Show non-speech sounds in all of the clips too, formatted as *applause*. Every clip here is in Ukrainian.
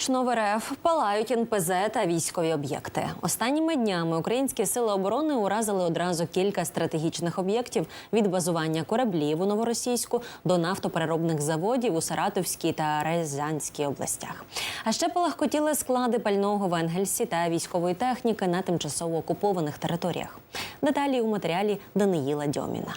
Гучно в РФ палають НПЗ та військові об'єкти. Останніми днями українські сили оборони уразили одразу кілька стратегічних об'єктів від базування кораблів у новоросійську до нафтопереробних заводів у Саратовській та Рязанській областях. А ще полагкотіли склади пального в Енгельсі та військової техніки на тимчасово окупованих територіях. Деталі у матеріалі Даниїла Дьоміна.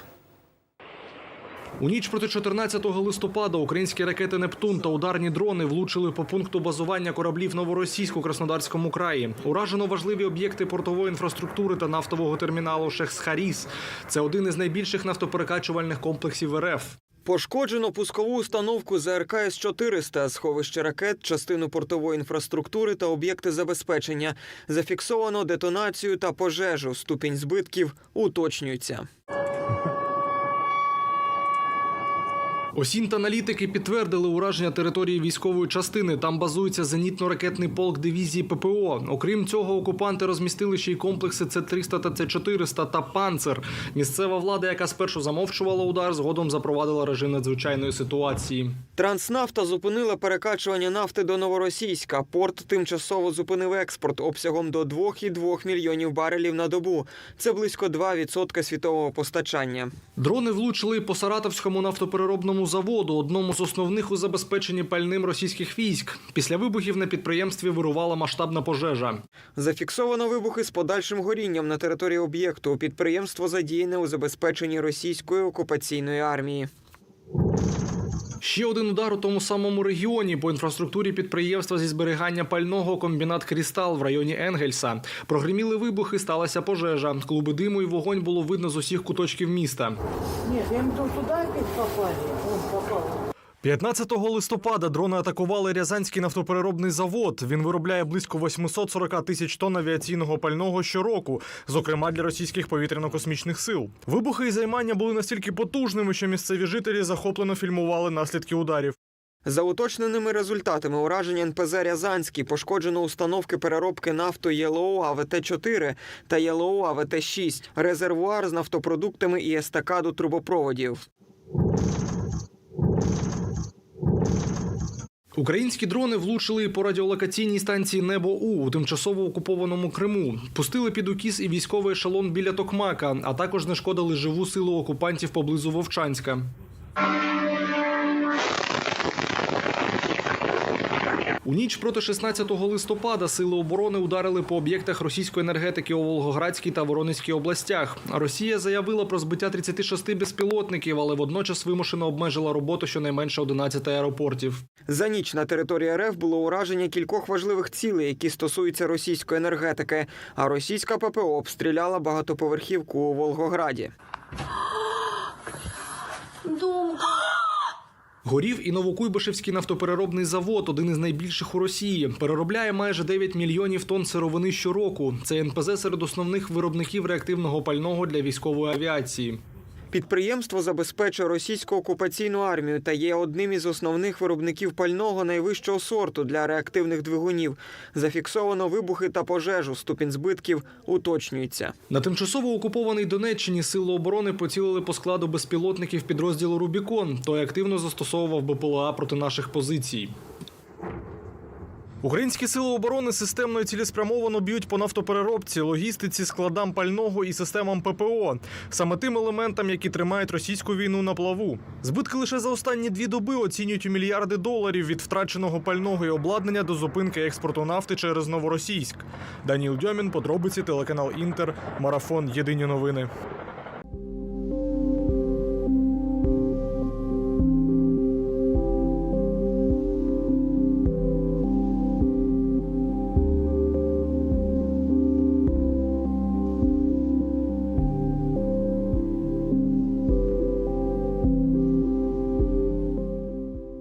У ніч проти 14 листопада українські ракети Нептун та ударні дрони влучили по пункту базування кораблів Новоросійськ у Краснодарському краї. Уражено важливі об'єкти портової інфраструктури та нафтового терміналу Шехсхаріс. Це один із найбільших нафтоперекачувальних комплексів РФ. Пошкоджено пускову установку ЗРК С-400, сховище ракет, частину портової інфраструктури та об'єкти забезпечення. Зафіксовано детонацію та пожежу. Ступінь збитків уточнюється. Осінт-аналітики підтвердили ураження території військової частини. Там базується зенітно-ракетний полк дивізії ППО. Окрім цього, окупанти розмістили ще й комплекси С-300 та С-400 та «Панцер». Місцева влада, яка спершу замовчувала удар, згодом запровадила режим надзвичайної ситуації. Транснафта зупинила перекачування нафти до Новоросійська. Порт тимчасово зупинив експорт обсягом до 2,2 мільйонів барелів на добу. Це близько 2% світового постачання. Дрони влучили по Саратовському нафтопереробному заводу, одному з основних у забезпеченні пальним російських військ. Після вибухів на підприємстві вирувала масштабна пожежа. Зафіксовано вибухи з подальшим горінням на території об'єкту. Підприємство задіяне у забезпеченні російської окупаційної армії. Ще один удар у тому самому регіоні по інфраструктурі підприємства зі зберігання пального комбінат Крістал в районі Енгельса. прогріміли вибухи, сталася пожежа. Клуби диму і вогонь було видно з усіх куточків міста. Ні, я опять попали. Он попал. 15 листопада дрони атакували Рязанський нафтопереробний завод. Він виробляє близько 840 тисяч тонн авіаційного пального щороку, зокрема для російських повітряно-космічних сил. Вибухи і займання були настільки потужними, що місцеві жителі захоплено фільмували наслідки ударів. За уточненими результатами ураження НПЗ Рязанський пошкоджено установки переробки нафту ЄЛО АВТ-4 та ЄЛО АВТ-6, резервуар з нафтопродуктами і естакаду трубопроводів. Українські дрони влучили по радіолокаційній станції Небо У тимчасово окупованому Криму. Пустили під укіс і військовий ешелон біля Токмака, а також знешкодили живу силу окупантів поблизу Вовчанська. У ніч проти 16 листопада сили оборони ударили по об'єктах російської енергетики у Волгоградській та Воронезькій областях. Росія заявила про збиття 36 безпілотників, але водночас вимушено обмежила роботу щонайменше 11 аеропортів. За ніч на території РФ було ураження кількох важливих цілей, які стосуються російської енергетики. А російська ППО обстріляла багатоповерхівку у Волгограді. *gasps* Горів і Новокуйбишевський нафтопереробний завод, один із найбільших у Росії, переробляє майже 9 мільйонів тонн сировини щороку. Це НПЗ серед основних виробників реактивного пального для військової авіації. Підприємство забезпечує російську окупаційну армію та є одним із основних виробників пального найвищого сорту для реактивних двигунів. Зафіксовано вибухи та пожежу. Ступінь збитків уточнюється. На тимчасово окупованій Донеччині сили оборони поцілили по складу безпілотників підрозділу Рубікон. Той активно застосовував БПЛА проти наших позицій. Українські сили оборони системно і цілеспрямовано б'ють по нафтопереробці, логістиці, складам пального і системам ППО, саме тим елементам, які тримають російську війну на плаву. Збитки лише за останні дві доби оцінюють у мільярди доларів від втраченого пального і обладнання до зупинки експорту нафти через Новоросійськ. Даніл Дьомін, подробиці, телеканал Інтер, марафон Єдині новини.